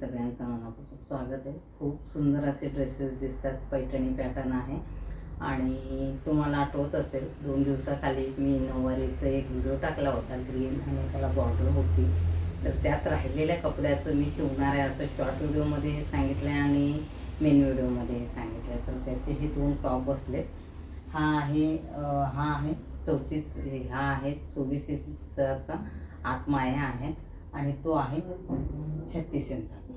सगळ्यांचं मनापासून स्वागत आहे. खूप सुंदर असे ड्रेसेस दिसतात. पैठणी पॅटर्न आहे. आणि तुम्हाला आठवत असेल दोन दिवसाखाली मी नऊवारीचा एक व्हिडिओ टाकला होता ग्रीन आणि त्याला बॉर्डर होती. तर त्यात राहिलेल्या कपड्याचं मी शिवणार आहे असं शॉर्ट व्हिडिओमध्ये सांगितलं आहे आणि मेन व्हिडिओमध्ये सांगितलं आहे तर त्याचे हे दोन टॉप बसले हा आहे हा आहे चौतीस हा आहे चोवीस इंचाचा आत्माया आहे. आणि तो आहे छत्तीस इंचाचा.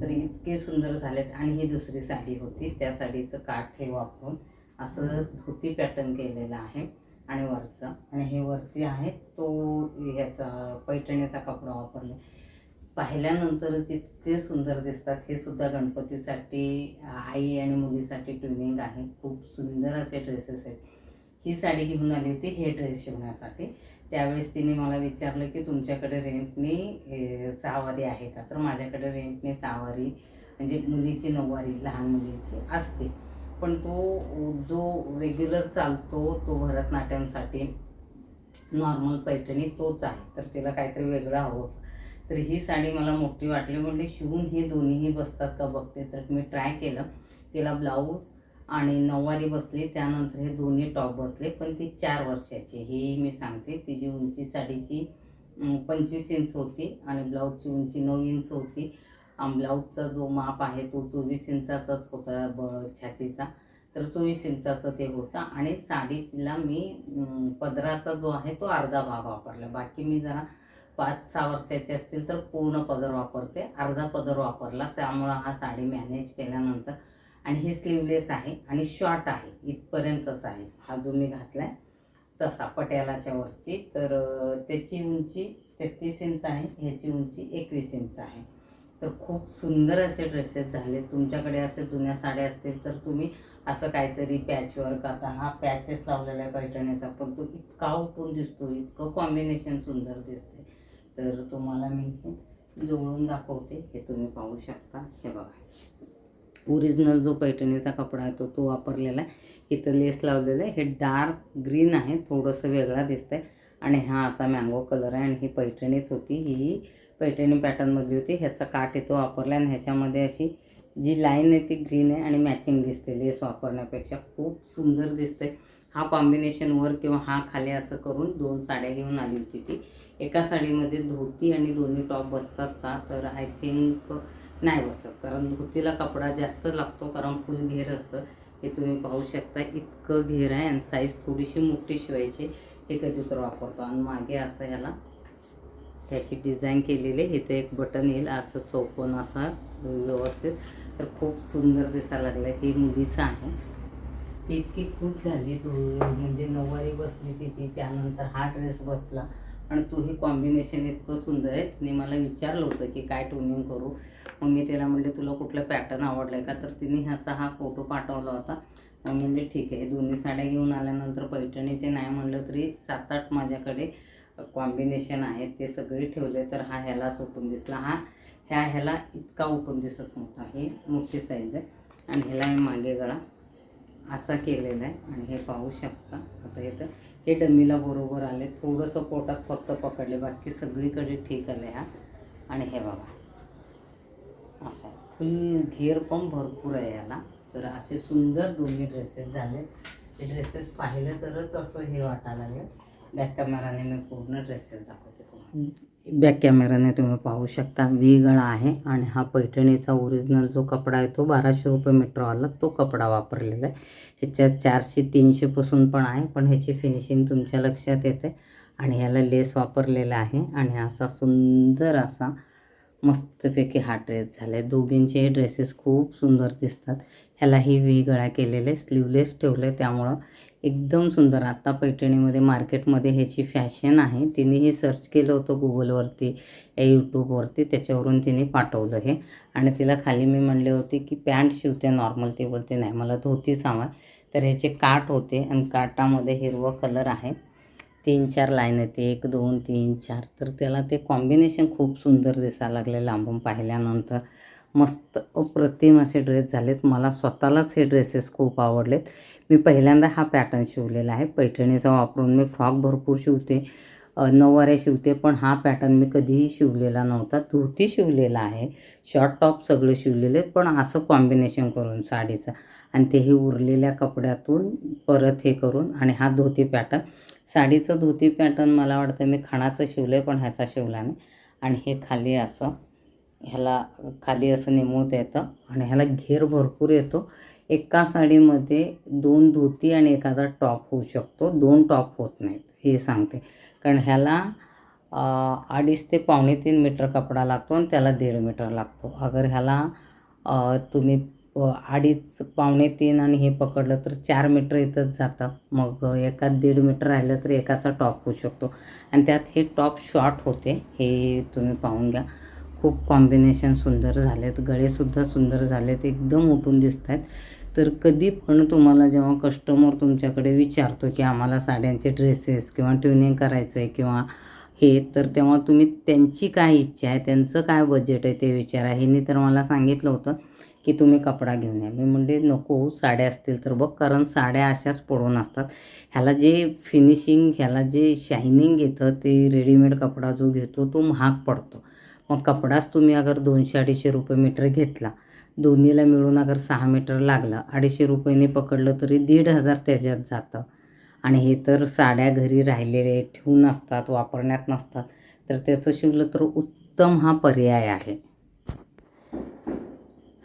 तर इतके सुंदर झालेत. आणि ही दुसरी साडी होती. त्या साडीचं काठ हे वापरून असं धोती पॅटर्न केलेलं आहे. आणि वरचं. आणि हे वरती आहे. तो ह्याचा पैठणीचा कपडा वापरला. पाहिल्यानंतर जितके सुंदर दिसतात. हे सुद्धा गणपतीसाठी आई आणि मुलीसाठी ट्युनिंग आहे. खूप सुंदर असे ड्रेसेस आहेत. ही साडी घेऊन आली होती. हे ड्रेस शिवण्यासाठी. त्यावेळेस तिने मला विचारलं की तुमच्याकडे रेंटने सहावारी आहे का? तर माझ्याकडे रेंटने सहावारी म्हणजे मुलीची नऊवारी लहान मुलीची असते. पण तो जो रेग्युलर चालतो तो भरतनाट्यमसाठी नॉर्मल पैठणी तोच आहे. तर तिला काहीतरी वेगळं हवं होतं. तर ही साडी मला मोठी वाटली. म्हणजे शिवून हे दोन्हीही बसतात का बघते? तर मी ट्राय केलं. तिला ब्लाऊज आणि नऊवारी बसली त्यानंतर हे दोन्ही टॉप बसले. पण ती चार वर्षाची ही मी सांगते. तिची उंची साडीची पंचवीस इंच होती आणि ब्लाऊजची उंची नऊ इंच होती. आणि ब्लाऊजचा जो माप आहे तो चोवीस इंचाचाच होता ब छातीचा. तर चोवीस इंचाचं ते होतं. आणि साडी तिला मी पदराचा जो आहे तो अर्धा भाग वापरला. बाकी मी जरा पाच सहा वर्षाचे असतील तर पूर्ण पदर वापरते. अर्धा पदर वापरला. त्यामुळं हा साडी मॅनेज केल्यानंतर आणि हे स्लीवलेस आहे आणि शॉर्ट आहे. इथपर्यंतच आहे. हा जो मी घातला आहे तसा पट्यालाच्या वरती. तर त्याची उंची तेहतीस इंच आहे. ह्याची उंची एकवीस इंच आहे. तर खूप सुंदर असे ड्रेसेस झाले तुमच्याकडे असे जुन्या साड्या असतील तर तुम्ही असं काहीतरी पॅचवर्क आता हा पॅचेस लावलेला आहे पैठणीचा पण तो इतका उठून दिसतो इतकं कॉम्बिनेशन सुंदर दिसते. तर तुम्हाला मी हे जोडून दाखवते. हे तुम्ही पाहू शकता. हे बघा. ओरिजिनल जो पैठणीचा कपडा आहे तो तो वापरलेला आहे. इथं लेस लावलेलं आहे. हे डार्क ग्रीन आहे. थोडंसं वेगळा दिसतं आहे आणि हा असा मँगो कलर आहे. आणि ही पैठणीच होती. ही पैठणी पॅटर्नमधली होती. ह्याचा काठ इथं वापरला आणि ह्याच्यामध्ये अशी जी लाईन आहे ती ग्रीन आहे आणि मॅचिंग दिसते लेस वापरण्यापेक्षा खूप सुंदर दिसते हा कॉम्बिनेशन वर किंवा हा खाली असं करून दोन साड्या घेऊन आली होती ती. एका साडीमध्ये धोती आणि दोन्ही टॉप बसतात का? तर आय थिंक नाही बसत. कारण धोतीला कपडा जास्त लागतो कारण फुल घेर असतं. हे तुम्ही पाहू शकता इतकं घेर आहे आणि साईज थोडीशी मोठी शिवायची. हे कधी तर वापरतो. आणि मागे असं ह्याला त्याची डिझाईन केलेली आहे. इथे एक बटन येईल. असं चौकोन असा व्यवस्थित. तर खूप सुंदर दिसायला लागलं हे मुलीचं आहे. ती इतकी खूप झाली म्हणजे नऊवारी बसली तिची. त्यानंतर हा ड्रेस बसला. आणि तू हे कॉम्बिनेशन इतकं सुंदर आहे तिने मला विचारलं होतं की काय टोनिंग करू. मग मी तिला म्हणले तुला कुठलं पॅटर्न आवडलं आहे का? तर तिने असा हा फोटो पाठवला होता. मग म्हणले ठीक आहे. दोन्ही साड्या घेऊन आल्यानंतर पैठणीचे नाही म्हणलं तरी सात आठ माझ्याकडे कॉम्बिनेशन आहेत. ते सगळे ठेवले तर हा ह्यालाच उठून दिसला. हा ह्या ह्याला इतका उठून दिसत नव्हता. हे मोठी साईज आहे. आणि ह्याला हे मागे गळा. असा केलेला आहे. आणि हे पाहू शकता. आता इथं हे डमीला बरोबर आले. थोडंसं पोटात फक्त पकडले. बाकी सगळीकडे ठीक आले हा आणि हे बघा. असं फुल घेर पण भरपूर आहे याला. तर असे सुंदर दोन्ही ड्रेसेस झाले. ते ड्रेसेस पाहिले तरच असं हे वाटायला लागेल. बॅक कॅमेराने मी पूर्ण ड्रेसेस दाखवते तुम्हाला. बॅक कॅमेराने तुम्ही पाहू शकता वी गळा आहे. आणि हा पैठणीचा ओरिजिनल जो कपडा आहे तो बाराशे रुपये मीटरवाला तो कपडा वापरलेला आहे. ह्याच्यात चारशे तीनशेपासून पण आहे पण ह्याची फिनिशिंग तुमच्या लक्षात येते. आणि ह्याला लेस वापरलेला आहे. आणि असा सुंदर असा मस्तपैकी हा ड्रेस झाला आहे दोघींचे ड्रेसेस खूप सुंदर दिसतात. ह्यालाही वी गळा केलेले स्लीवलेस ठेवले त्यामुळं एकदम सुंदर. आत्ता पैठणीमध्ये मार्केटमध्ये ह्याची फॅशन आहे तिने हे सर्च केलं होतं गुगलवरती या यूट्यूबवरती त्याच्यावरून तिने पाठवलं हे. आणि तिला खाली मी म्हणले होते की पॅन्ट शिवते नॉर्मल ते बोलते नाही. मला धोतीच हवा तर ह्याचे काठ होते आणि काटामध्ये हिरवं कलर आहे. तीन चार लाईन येते एक दोन तीन चार. तर त्याला ते कॉम्बिनेशन खूप सुंदर दिसायला लागले लांबून पाहिल्यानंतर. मस्त अप्रतिम असे ड्रेस झालेत. मला स्वतःलाच हे ड्रेसेस खूप आवडलेत. मी पहिल्यांदा हा पॅटर्न शिवलेला आहे. पैठणीचा वापरून मी फ्रॉक भरपूर शिवते. अ, नऊवाऱ्या शिवते पण हा पॅटर्न मी कधीही शिवलेला नव्हता. धोती शिवलेला आहे. शॉर्ट टॉप सगळं शिवलेले पण असं कॉम्बिनेशन करून साडीचं. आणि तेही उरलेल्या कपड्यातून परत हे करून आणि हा धोती पॅटर्न साडीचं धोती पॅटर्न मला वाटतं मी खणाचं शिवलं आहे पण ह्याचा शिवला नाही. आणि हे खाली असं ह्याला खाली असं निमवता येतं आणि ह्याला घेर भरपूर येतो. एका साडीमध्ये दोन धोती आणि एखादा टॉप होऊ शकतो. दोन टॉप होत नाहीत हे सांगते. कारण ह्याला अडीच ते पावणे तीन मीटर कपडा लागतो आणि त्याला दीड मीटर लागतो. अगर ह्याला तुम्ही अडीच पावणे तीन आणि हे पकडलं तर चार मीटर इथंच जातं. मग एका दीड मीटर राहिलं तर एकाचा टॉप होऊ शकतो. आणि त्यात हे टॉप शॉर्ट होते हे तुम्ही पाहून घ्या. खूप कॉम्बिनेशन सुंदर झालेत गळेसुद्धा सुंदर झालेत एकदम उठून दिसत आहेत तर कधी पण तुम्हाला जेव्हा कस्टमर तुमच्याकडे विचारतो की आम्हाला साड्यांचे ड्रेसेस किंवा ट्युनिंग करायचं आहे किंवा हे तर तेव्हा तुम्ही त्यांची काय इच्छा आहे त्यांचं काय बजेट आहे ते विचारा. ह्यांनी तर मला सांगितलं होतं की तुम्ही कपडा घेऊन या. मी म्हणजे नको साड्या असतील तर बघ कारण साड्या अशाच पडून असतात. ह्याला जे फिनिशिंग ह्याला जे शायनिंग येतं ते रेडीमेड कपडा जो घेतो तो महाग पडतो. मग कपडाच तुम्ही अगर दोनशे अडीचशे रुपये मीटर घेतला दोन्हीला मिळून अगर सहा मीटर लागला अडीचशे रुपयाने पकडलं तरी दीड हजार त्याच्यात जातं. आणि हे तर साड्या घरी राहिलेले ठेवून असतात वापरण्यात नसतात. तर त्याचं शिवलं तर उत्तम हा पर्याय आहे.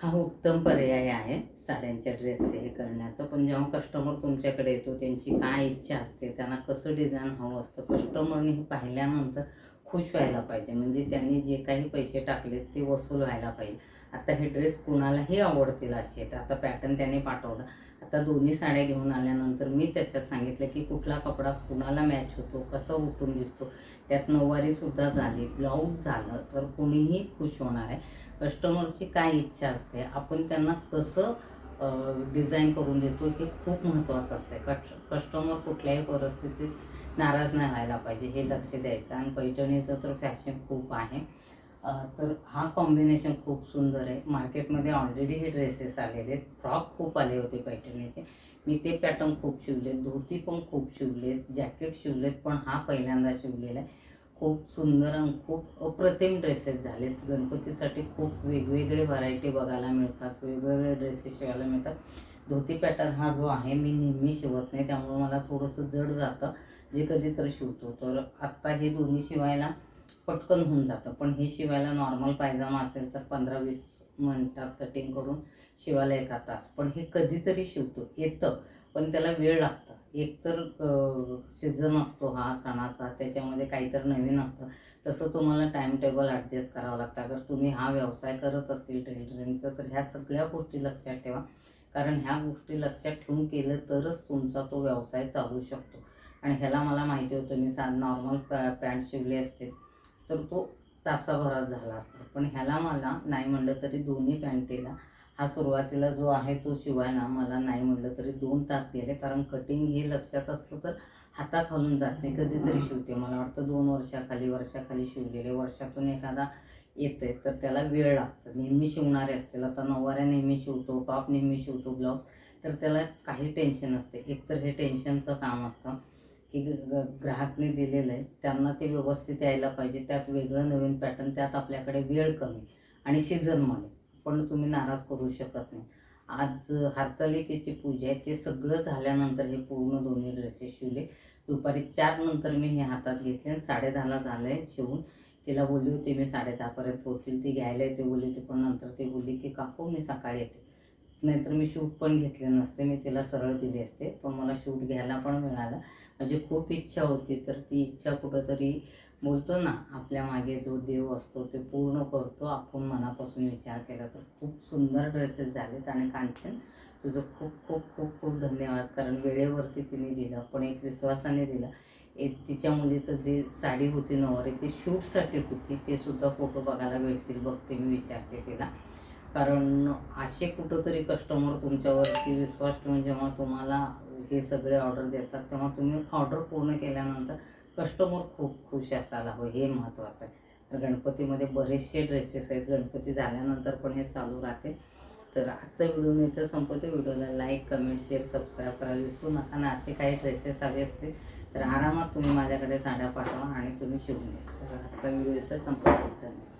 हा उत्तम पर्याय आहे साड्यांच्या ड्रेसचे हे करण्याचं. पण जेव्हा कस्टमर तुमच्याकडे येतो त्यांची काय इच्छा असते त्यांना कसं डिझाईन हवं असतं कस्टमरने हे पाहिल्यानंतर खुश व्हायला पाहिजे. म्हणजे त्यांनी जे काही पैसे टाकले ते वसूल व्हायला पाहिजे. आता हे ड्रेस कुणालाही आवडतील असे? तर आता पॅटर्न त्याने पाठवला. आता दोन्ही साड्या घेऊन आल्यानंतर मी त्याच्यात सांगितलं की कुठला कपडा कुणाला मॅच होतो कसं उठून दिसतो? त्यात नऊवारीसुद्धा झाली ब्लाऊज झालं तर कुणीही खुश होणार आहे. कस्टमरची काय इच्छा असते? आपण त्यांना कसं डिझाईन करून देतो हे खूप महत्त्वाचं असतं कस्ट कस्टमर कुठल्याही परिस्थितीत नाराज नाही व्हायला पाहिजे हे लक्ष द्यायचं. आणि पैठणीचं तर फॅशन खूप आहे. तर हा कॉम्बिनेशन खूप सुंदर आहे. मार्केटमध्ये ऑलरेडी हे ड्रेसेस आलेले आहेत. फ्रॉक खूप आले होते पैठणीचे. मी ते पॅटर्न खूप शिवलेत धोती पण खूप शिवलेत जॅकेट शिवलेत पण हा पहिल्यांदा शिवलेला आहे. खूप सुंदर आणि खूप अप्रतिम ड्रेसेस झालेत. गणपतीसाठी खूप वेगवेगळे व्हरायटी बघायला मिळतात. वेगवेगळे ड्रेसेस शिवायला मिळतात. धोती पॅटर्न हा जो आहे मी नेहमी शिवत नाही. त्यामुळे मला थोडंसं जड जातं. जे कधी तर शिवतो. तर आत्ता हे दोन्ही शिवायला पटकन होऊन जातं. पण हे शिवायला नॉर्मल पायजामा असेल तर पंधरा वीस मिनटात कटिंग करून शिवायला एका तास. पण हे कधीतरी शिवतो. येतं. पण त्याला वेळ लागतं. एकतर सीझन असतो हा सणाचा. त्याच्यामध्ये काहीतरी नवीन असतं. तसं तुम्हाला टाइम टेबल ॲडजस्ट करावं लागतं. अगर तुम्ही हा व्यवसाय करत असतील टेलरिंगचं तर ह्या सगळ्या गोष्टी लक्षात ठेवा. कारण ह्या गोष्टी लक्षात ठेवून केलं तरच तुमचा तो व्यवसाय चालू शकतो. आणि ह्याला मला माहिती होतं मी सा नॉर्मल पॅ पॅन्ट शिवले असते. तर तो तासाभरात झाला असता. पण ह्याला मला नाही म्हणलं तरी दोन्ही पॅन्टीला. हा सुरुवातीला जो आहे तो शिवायला मला नाही म्हणलं तरी दोन तास गेले. कारण कटिंग हे लक्षात असलं तर हाताखालून जात नाही. कधीतरी शिवते. मला वाटतं दोन वर्षाखाली वर्षाखाली शिवलेले. वर्षातून एखादा येते तर त्याला वेळ लागतो. नेहमी शिवणारे असतील. आता नऊवाऱ्या नेहमी शिवतो टॉप नेहमी शिवतो ब्लाऊज. तर त्याला काही टेन्शन असते एकतर हे टेन्शनचं काम असतं. की ग- ग्राहकने दिलेलं आहे. त्यांना ते व्यवस्थित यायला पाहिजे. त्यात वेगळं नवीन पॅटर्न त्यात आपल्याकडे वेळ कमी आणि सीझनमध्ये पण तुम्ही नाराज करू शकत नाही. आज हरतालिकेची पूजा आहे. ते सगळं झाल्यानंतर हे पूर्ण दोन्ही ड्रेसेस शिवले. दुपारी चार नंतर मी हे हातात घेतले आणि साडेदहाला झालं आहे शिवून. तिला बोलली होती मी साडेदहापर्यंत होतील. ती घ्यायला येते बोलली होती. पण नंतर ती बोलली की काकू मी सकाळी येते. नाहीतर मी शूट पण घेतले नसते मी तिला सरळ दिली असते पण मला शूट घ्यायला पण मिळाला. माझी खूप इच्छा होती तर ती इच्छा कुठंतरी बोलतो ना आपल्या मागे जो देव असतो ते पूर्ण करतो आपण मनापासून विचार केला तर. खूप सुंदर ड्रेसेस झालेत आणि कांचन तुझं खूप खूप खूप खूप धन्यवाद. कारण वेळेवरती तिने दिलं पण एक विश्वासाने दिला. एक तिच्या मुलीचं जे साडी होती नऊवारी ती शूटसाठी होती ते सुद्धा फोटो बघायला भेटतील बघते मी विचारते तिला. कारण असे कुठंतरी कस्टमर तुमच्यावरती विश्वास ठेवून जेव्हा तुम्हाला हे सगळे ऑर्डर देतात तेव्हा तुम्ही ऑर्डर पूर्ण केल्यानंतर कस्टमर खूप खुश असायला हवं. हे महत्त्वाचं आहे. तर गणपतीमध्ये बरेचसे ड्रेसेस आहेत. गणपती झाल्यानंतर पण हे चालू राहते. तर आजचा व्हिडिओ मी इथं संपवते. व्हिडिओला लाईक कमेंट शेअर सबस्क्राईब करायला विसरू नका. आणि असे काही ड्रेसेस हवे असतील तर आरामात तुम्ही माझ्याकडे साड्या पाठवा आणि तुम्ही शिवून घ्या. तर आजचा व्हिडिओ इथं संपत धन्यवाद.